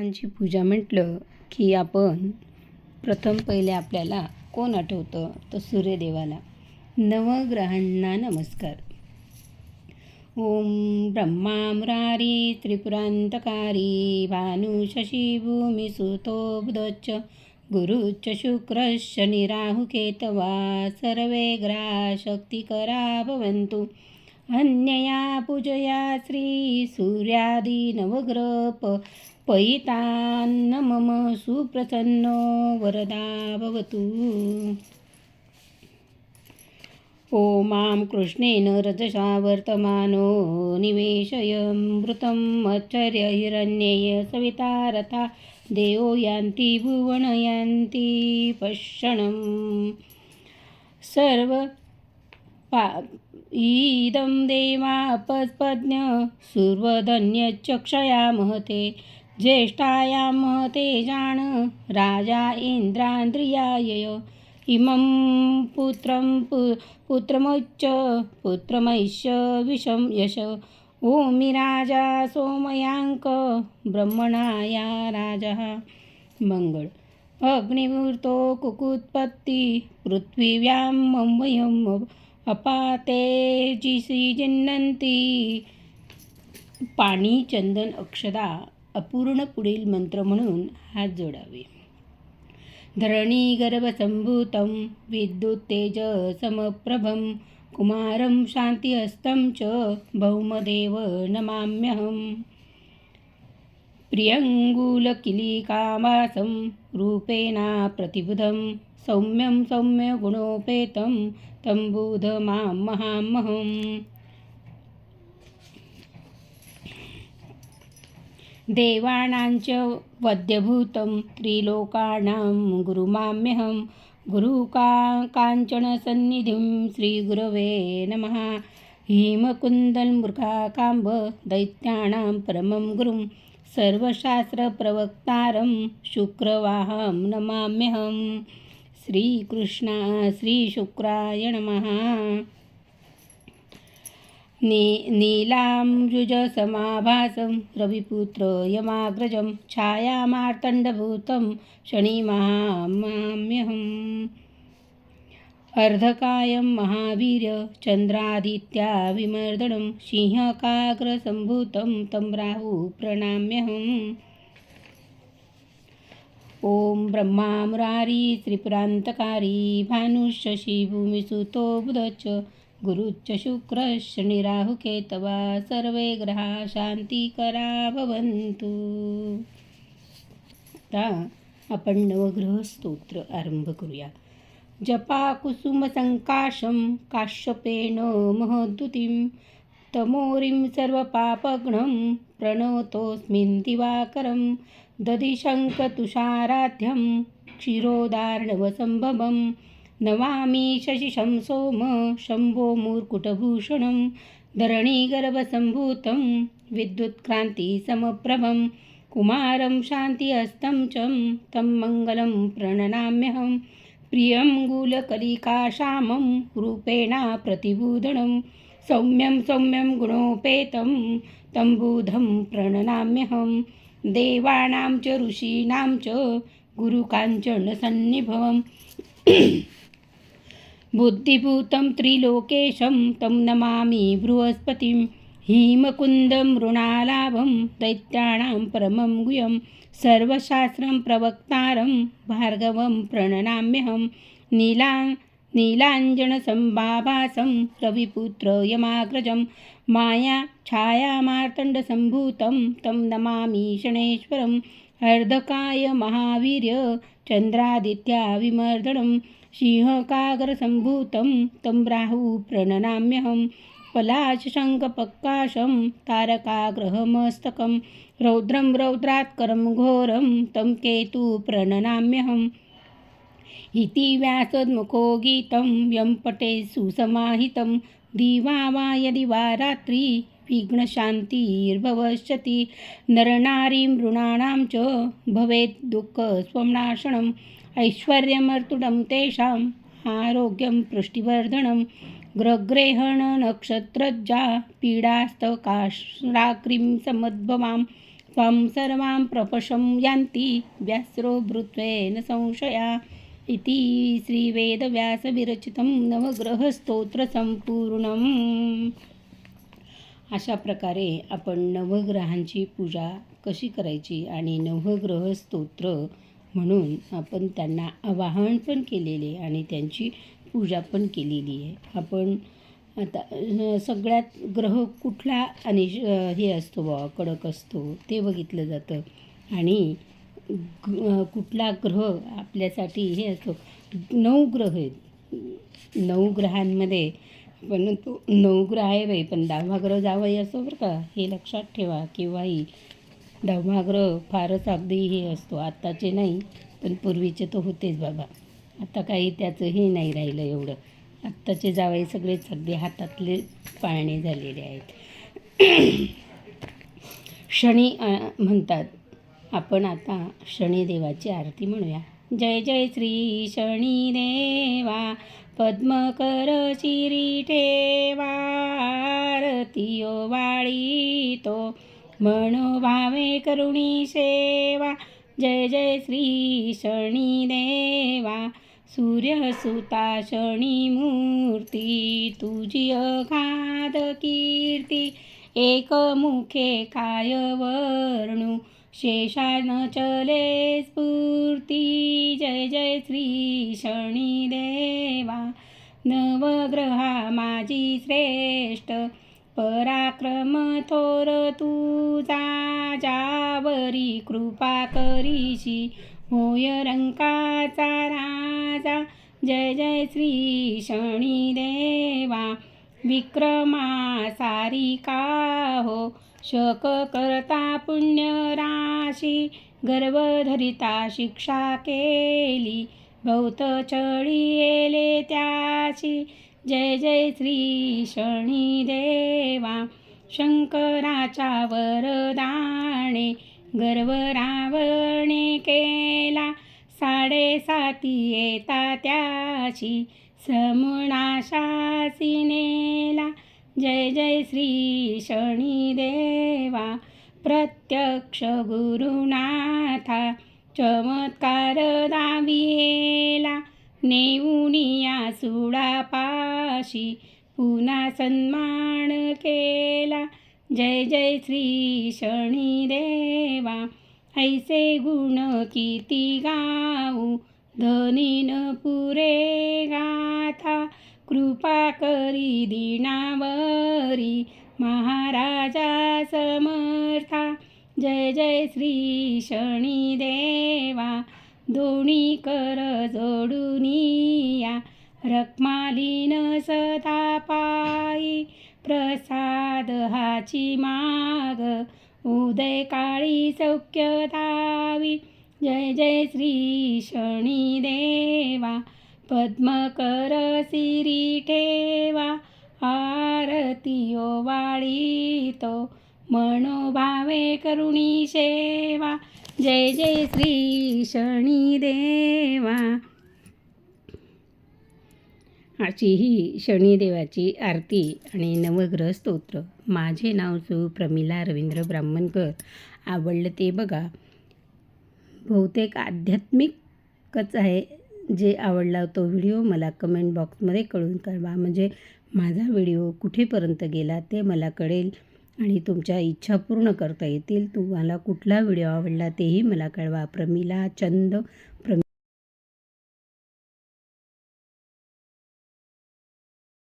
ग्रहांची पूजा म्हटलं की आपण प्रथम पहिले आपल्याला कोण आठवतं? तर सूर्यदेवाला. नवग्रहांना नमस्कार. ओम ब्रह्मा मुरारी त्रिपुरांतकारी भानु शशी भूमी सुतो बुधश्च गुरुश्च शुक्रश्च निराहुकेतवा सर्वे ग्रहा शक्तिकरा भवन्तु। अन्यया पूजया श्री सूर्यादि नवग्रह पयितान्न मम सुप्रसन्नो वरदा भवतु। ओ मां कृष्णेन रजसा वर्तमानो निवेशयमृतं मच्छर्य सविता रथा देवो यान्ति भुवन यान्ति पश्यणं सर्व पा इदं देवापस्पज्ञ सुर्वधन्यचक्षया महते ज्येष्ठायां महते जान राजा इन्द्रान्द्रियाय इमं पुत्रं पु पुत्रमुच्च पुत्रमैश्य विषं यश। ओमि राजा सोमयांक ब्रह्मणाया राजा। मंगळ। अग्निमूर्तो कुकुत्पत्ती पृथ्वीव्यां मह्यम् अपातेजिसी जिन्नन्ति। पाणी चंदन अक्षदा। अपूर्ण पुढील मंत्र म्हणून हात जोडावे. धरणी गर्भसंभूतं विद्युत्तेज समप्रभं कुमारं शान्तिहस्तं च भौमदेव नमाम्यहम् प्रियङ्गुलकिलिकावासं रूपेणा प्रतिबुधं सौम्यं सौम्यगुणोपेतं तं बुध मां महामहम्. देवाणाञ्च वद्यभूतं त्रिलोकाणां गुरुमाम्यहं गुरुका काञ्चनसन्निधिं श्रीगुरवे नमः। हिमकुन्दन्मृगाकाम्ब दैत्याणां परमं गुरुं सर्वशास्त्रप्रवक्तारं शुक्रवाहं नमाम्यहं। श्रीकृष्णा श्रीशुक्राय नमः। नी नीलाम्बुजसमाभासं रविपुत्र यमाग्रजं छायामार्तण्डभूतं शनिमहामाम्यहम् अर्धकायं महावीर्य चन्द्रादित्या विमर्दनं सिंहकाग्रसम्भूतं तं राहु प्रणाम्यहम्। ॐ ब्रह्मा मुरारी त्रिपुरान्तकारी भानुशशी भूमिसुतो बुधश्च गुरुश्च सर्वे ग्रहा शांतिकरा भवन्तु। आता आपण नवग्रह स्तोत्र आरंभ करूया. जपा कुसुमसङ्काशं काश्यपेन महद्युतिं तमोरिं सर्वपापघ्नं प्रणतोऽस्मिन् दिवाकरं दधिशङ्कतुषाराध्यं क्षीरोदार्णवसम्भवं नमामि शशिशं सोम शम्भो मूर्कुटभूषणं धरणीगर्भसम्भूतं विद्युत्क्रान्तिसमप्रभं कुमारं शान्तिहस्तं च तं मङ्गलं प्रणनाम्यहं प्रियं गुलकलिकाश्यामं रूपेणा प्रतिबुधनं सौम्यं सौम्यं गुणोपेतं तम्बूधं प्रणनाम्यहं देवानां च ऋषीणां च गुरुकाञ्चनसन्निभवम्। बुद्धिभूतं त्रिलोकेशं तं नमामि बृहस्पतिं हिमकुन्दं ऋणालाभं दैत्याणां परमं गुह्यं सर्वशास्त्रं प्रवक्तारं भार्गवं प्रणनाम्यहं नीला नीलाञ्जनसम्बाभासं रविपुत्र यमाग्रजं माया छायामार्तण्डसम्भूतं तं नमामि शनेश्वरम् अर्धकाय महावीर्य चन्द्रादित्या विमर्दनं सिंहकाग्रसम्भूतं तं राहु प्रणनाम्यहं पलाशशङ्खपक्काशं तारकाग्रहमस्तकं रौद्रं रौद्रात्करं घोरं तं केतु प्रणनाम्यहम् इति व्यासोद्मुखो गीतं यं पटे सुसमाहितं दिवा वा यदि वा रात्रि विघ्नशान्तिर्भविष्यति ऋणानां च भवेत् दुःखस्वनाशनम् ऐश्वर्यमर्तुडं तेषाम् आरोग्यं पुष्टिवर्धनं ग्रग्रेहणनक्षत्रज्जा पीडास्तकाश्राक्रीं समद्भवां त्वां सर्वां प्रपशं यान्ति व्यासरो भृत्वेन संशया इति श्रीवेदव्यासविरचितं नवग्रहस्तोत्रसम्पूर्णम्। अशा प्रकारे आपण नवग्रहांची पूजा कशी करायची आणि नवग्रह स्तोत्र म्हणून आपण त्यांना आवाहन पण केलेले आणि त्यांची पूजा पण केलेली आहे. आपण आता सगळ्यात ग्रह कुठला आणि हे असतो बा कडक असतो ते बघितलं जातं. आणि कुठला ग्रह आपल्यासाठी हे असतो नऊ ग्रह आहेत. नऊ ग्रहांमध्ये पण तो नऊ ग्रह आहे बाई पण दहावा ग्रह जावाही असतो बरं का हे लक्षात ठेवा केव्हाही. दहावा ग्रह फारच अगदी हे असतो. आत्ताचे नाही पण पूर्वीचे तर होतेच बाबा. आता काही त्याचं हे नाही राहिलं एवढं. आत्ताचे जावई सगळेच अगदी हातातले पाळणे झालेले आहेत. शनी म्हणतात आपण आता शनिदेवाची आरती म्हणूया. जय जय श्री शनिदेवा पद्मकर चिरी ठेवा आरती वाळी तो. मनोभावे करुणी सेवा जय जय श्री शनिदेवा सूर्यसुता शनी मूर्ती तुझी अगाध कीर्ती एकमुखे काय वर्णू शेषान चले स्फूर्ती जय जय श्री शनिदेवा नवग्रहा माझी श्रेष्ठ पराक्रम थोर तुझा जावरी कृपा करीशी. होय रंकाचा राजा जय जय श्री शनिदेवा. विक्रमा सारिका हो शक करता पुण्य राशी. शिक्षा केली भौत चळी येले त्याची जय जय श्री शनिदेवा. शंकराच्या वरदाणे गर्व रावणे केला. साडेसाती येता त्याची समुणाशासी नेला. जय जय श्री शनिदेवा. प्रत्यक्ष गुरुनाथा चमत्कार दाविला नेऊनिया सुडापाशी पुन्हा सन्मान केला जय जय श्री शनिदेवा ऐसे गुण किती गाऊ धनीन पुरे गाथा कृपा करी दिनावरी महाराजा समर्था जय जय श्री शनिदेवा दोन्ही कर जोडुनिया रखमालीन सदा पायी. प्रसाद हाची माग. उदय काळी सौख्य दावी जय जय श्री शनिदेवा पद्मकर सिरी ठेवा. आरतीयो ओवाळी तो मनोभावे करुणी सेवा. जय जय श्री शनिदेवा अशी ही शनिदेवाची आरती आणि नवग्रह स्तोत्र माझे नाव सु प्रमिला रवींद्र ब्राह्मणकर. आवडलं ते बघा. बहुतेक आध्यात्मिकच आहे जे आवडला तो व्हिडिओ. मला कमेंट बॉक्समध्ये कळून कळवा. म्हणजे माझा व्हिडिओ कुठेपर्यंत गेला ते मला कळेल. आणि तुमच्या इच्छा पूर्ण करता येतील. तुम्हाला कुठला व्हिडिओ आवडला तेही मला कळवा. प्रमिला चंद प्रमि